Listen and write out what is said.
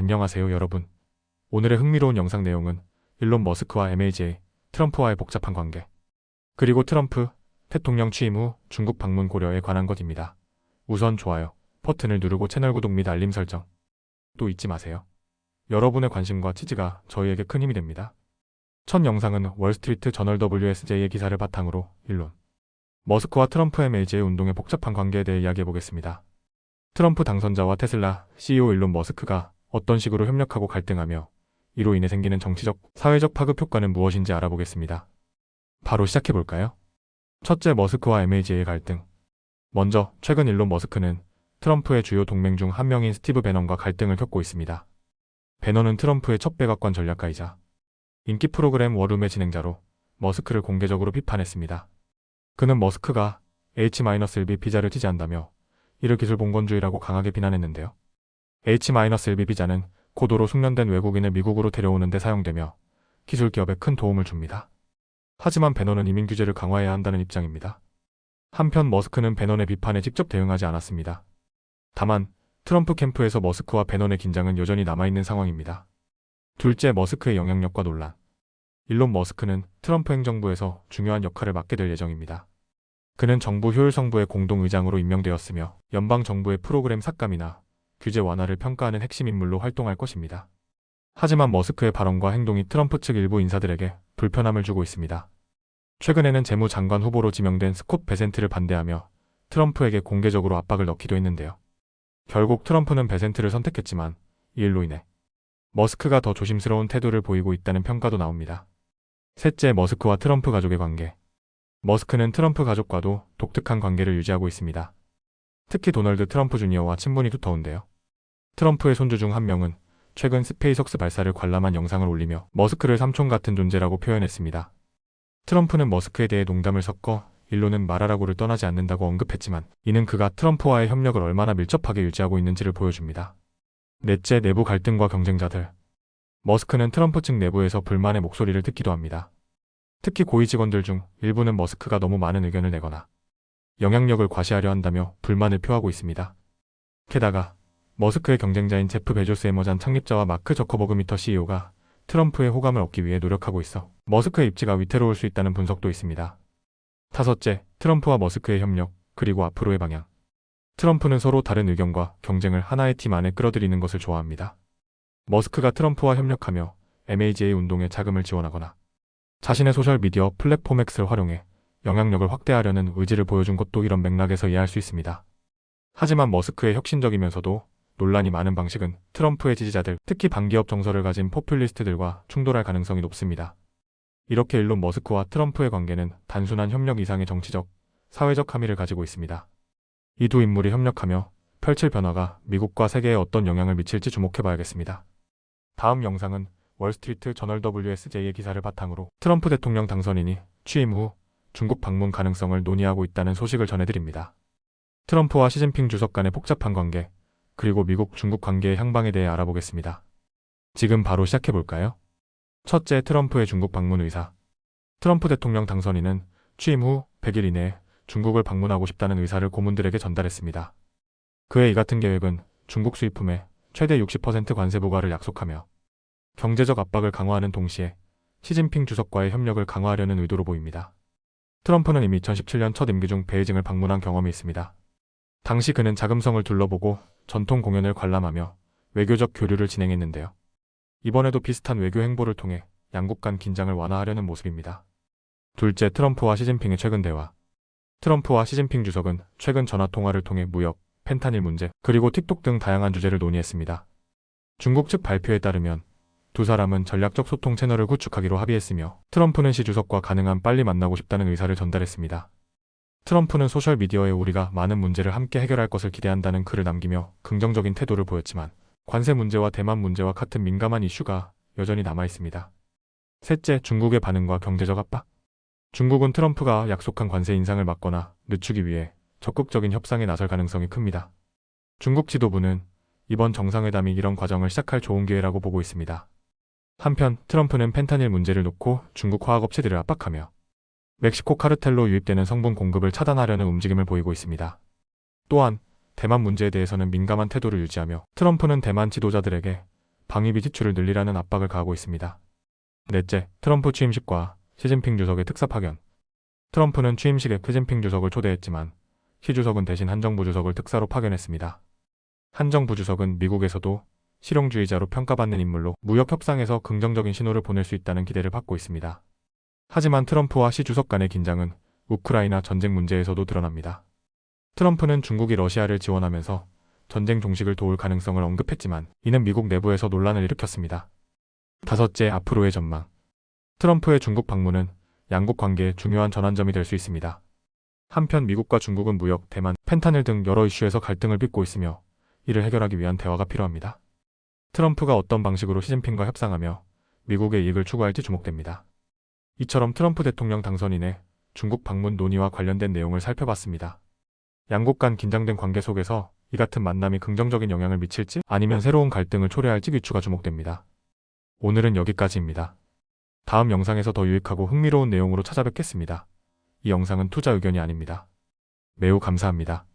안녕하세요 여러분. 오늘의 흥미로운 영상 내용은 일론 머스크와 MAJ, 트럼프와의 복잡한 관계, 그리고 트럼프 대통령 취임 후 중국 방문 고려에 관한 것입니다. 우선 좋아요, 버튼을 누르고 채널 구독 및 알림 설정 또 잊지 마세요. 여러분의 관심과 지지가 저희에게 큰 힘이 됩니다. 첫 영상은 월스트리트 저널 WSJ의 기사를 바탕으로 일론 머스크와 트럼프 MAJ 운동의 복잡한 관계에 대해 이야기해 보겠습니다. 트럼프 당선자와 테슬라 CEO 일론 머스크가 어떤 식으로 협력하고 갈등하며 이로 인해 생기는 정치적, 사회적 파급 효과는 무엇인지 알아보겠습니다. 바로 시작해 볼까요? 첫째, 머스크와 MAJ의 갈등. 먼저, 최근 일론 머스크는 트럼프의 주요 동맹 중 한 명인 스티브 베넌과 갈등을 겪고 있습니다. 베넌은 트럼프의 첫 백악관 전략가이자 인기 프로그램 워룸의 진행자로 머스크를 공개적으로 비판했습니다. 그는 머스크가 H-1B 비자를 지지한다며 이를 기술 봉건주의라고 강하게 비난했는데요. H-1B 비자는 고도로 숙련된 외국인을 미국으로 데려오는 데 사용되며 기술 기업에 큰 도움을 줍니다. 하지만 베넌은 이민 규제를 강화해야 한다는 입장입니다. 한편 머스크는 베넌의 비판에 직접 대응하지 않았습니다. 다만 트럼프 캠프에서 머스크와 베넌의 긴장은 여전히 남아있는 상황입니다. 둘째, 머스크의 영향력과 논란. 일론 머스크는 트럼프 행정부에서 중요한 역할을 맡게 될 예정입니다. 그는 정부 효율성부의 공동의장으로 임명되었으며 연방 정부의 프로그램 삭감이나 규제 완화를 평가하는 핵심 인물로 활동할 것입니다. 하지만 머스크의 발언과 행동이 트럼프 측 일부 인사들에게 불편함을 주고 있습니다. 최근에는 재무장관 후보로 지명된 스콧 베센트를 반대하며 트럼프에게 공개적으로 압박을 넣기도 했는데요. 결국 트럼프는 베센트를 선택했지만 이 일로 인해 머스크가 더 조심스러운 태도를 보이고 있다는 평가도 나옵니다. 셋째, 머스크와 트럼프 가족의 관계. 머스크는 트럼프 가족과도 독특한 관계를 유지하고 있습니다. 특히 도널드 트럼프 주니어와 친분이 두터운데요. 트럼프의 손주 중 한 명은 최근 스페이석스 발사를 관람한 영상을 올리며 머스크를 삼촌 같은 존재라고 표현했습니다. 트럼프는 머스크에 대해 농담을 섞어 일론은 말하라고를 떠나지 않는다고 언급했지만 이는 그가 트럼프와의 협력을 얼마나 밀접하게 유지하고 있는지를 보여줍니다. 넷째, 내부 갈등과 경쟁자들. 머스크는 트럼프 측 내부에서 불만의 목소리를 듣기도 합니다. 특히 고위 직원들 중 일부는 머스크가 너무 많은 의견을 내거나 영향력을 과시하려 한다며 불만을 표하고 있습니다. 게다가 머스크의 경쟁자인 제프 베조스 에머잔 창립자와 마크 저커버그 미터 CEO가 트럼프의 호감을 얻기 위해 노력하고 있어 머스크의 입지가 위태로울 수 있다는 분석도 있습니다. 다섯째, 트럼프와 머스크의 협력, 그리고 앞으로의 방향. 트럼프는 서로 다른 의견과 경쟁을 하나의 팀 안에 끌어들이는 것을 좋아합니다. 머스크가 트럼프와 협력하며 MAJ 운동에 자금을 지원하거나 자신의 소셜미디어 플랫폼 X를 활용해 영향력을 확대하려는 의지를 보여준 것도 이런 맥락에서 이해할 수 있습니다. 하지만 머스크의 혁신적이면서도 논란이 많은 방식은 트럼프의 지지자들, 특히 반기업 정서를 가진 포퓰리스트들과 충돌할 가능성이 높습니다. 이렇게 일론 머스크와 트럼프의 관계는 단순한 협력 이상의 정치적, 사회적 함의를 가지고 있습니다. 이 두 인물이 협력하며 펼칠 변화가 미국과 세계에 어떤 영향을 미칠지 주목해봐야겠습니다. 다음 영상은 월스트리트 저널 WSJ의 기사를 바탕으로 트럼프 대통령 당선인이 취임 후 중국 방문 가능성을 논의하고 있다는 소식을 전해드립니다. 트럼프와 시진핑 주석 간의 복잡한 관계, 그리고 미국 중국 관계의 향방에 대해 알아보겠습니다. 지금 바로 시작해볼까요? 첫째, 트럼프의 중국 방문 의사. 트럼프 대통령 당선인은 취임 후 100일 이내에 중국을 방문하고 싶다는 의사를 고문들에게 전달했습니다. 그의 이 같은 계획은 중국 수입품에 최대 60% 관세 부과를 약속하며 경제적 압박을 강화하는 동시에 시진핑 주석과의 협력을 강화하려는 의도로 보입니다. 트럼프는 이미 2017년 첫 임기 중 베이징을 방문한 경험이 있습니다. 당시 그는 자금성을 둘러보고 전통 공연을 관람하며 외교적 교류를 진행했는데요. 이번에도 비슷한 외교 행보를 통해 양국 간 긴장을 완화하려는 모습입니다. 둘째, 트럼프와 시진핑의 최근 대화. 트럼프와 시진핑 주석은 최근 전화 통화를 통해 무역, 펜타닐 문제, 그리고 틱톡 등 다양한 주제를 논의했습니다. 중국 측 발표에 따르면 두 사람은 전략적 소통 채널을 구축하기로 합의했으며 트럼프는 시 주석과 가능한 빨리 만나고 싶다는 의사를 전달했습니다. 트럼프는 소셜미디어에 우리가 많은 문제를 함께 해결할 것을 기대한다는 글을 남기며 긍정적인 태도를 보였지만 관세 문제와 대만 문제와 같은 민감한 이슈가 여전히 남아 있습니다. 셋째, 중국의 반응과 경제적 압박. 중국은 트럼프가 약속한 관세 인상을 막거나 늦추기 위해 적극적인 협상에 나설 가능성이 큽니다. 중국 지도부는 이번 정상회담이 이런 과정을 시작할 좋은 기회라고 보고 있습니다. 한편 트럼프는 펜타닐 문제를 놓고 중국 화학업체들을 압박하며 멕시코 카르텔로 유입되는 성분 공급을 차단하려는 움직임을 보이고 있습니다. 또한 대만 문제에 대해서는 민감한 태도를 유지하며 트럼프는 대만 지도자들에게 방위비 지출을 늘리라는 압박을 가하고 있습니다. 넷째, 트럼프 취임식과 시진핑 주석의 특사 파견. 트럼프는 취임식에 시진핑 주석을 초대했지만 시 주석은 대신 한정부 주석을 특사로 파견했습니다. 한정부 주석은 미국에서도 실용주의자로 평가받는 인물로 무역 협상에서 긍정적인 신호를 보낼 수 있다는 기대를 받고 있습니다. 하지만 트럼프와 시 주석 간의 긴장은 우크라이나 전쟁 문제에서도 드러납니다. 트럼프는 중국이 러시아를 지원하면서 전쟁 종식을 도울 가능성을 언급했지만 이는 미국 내부에서 논란을 일으켰습니다. 다섯째, 앞으로의 전망. 트럼프의 중국 방문은 양국 관계의 중요한 전환점이 될 수 있습니다. 한편 미국과 중국은 무역, 대만, 펜타닐 등 여러 이슈에서 갈등을 빚고 있으며 이를 해결하기 위한 대화가 필요합니다. 트럼프가 어떤 방식으로 시진핑과 협상하며 미국의 이익을 추구할지 주목됩니다. 이처럼 트럼프 대통령 당선인의 중국 방문 논의와 관련된 내용을 살펴봤습니다. 양국 간 긴장된 관계 속에서 이 같은 만남이 긍정적인 영향을 미칠지 아니면 새로운 갈등을 초래할지 귀추가 주목됩니다. 오늘은 여기까지입니다. 다음 영상에서 더 유익하고 흥미로운 내용으로 찾아뵙겠습니다. 이 영상은 투자 의견이 아닙니다. 매우 감사합니다.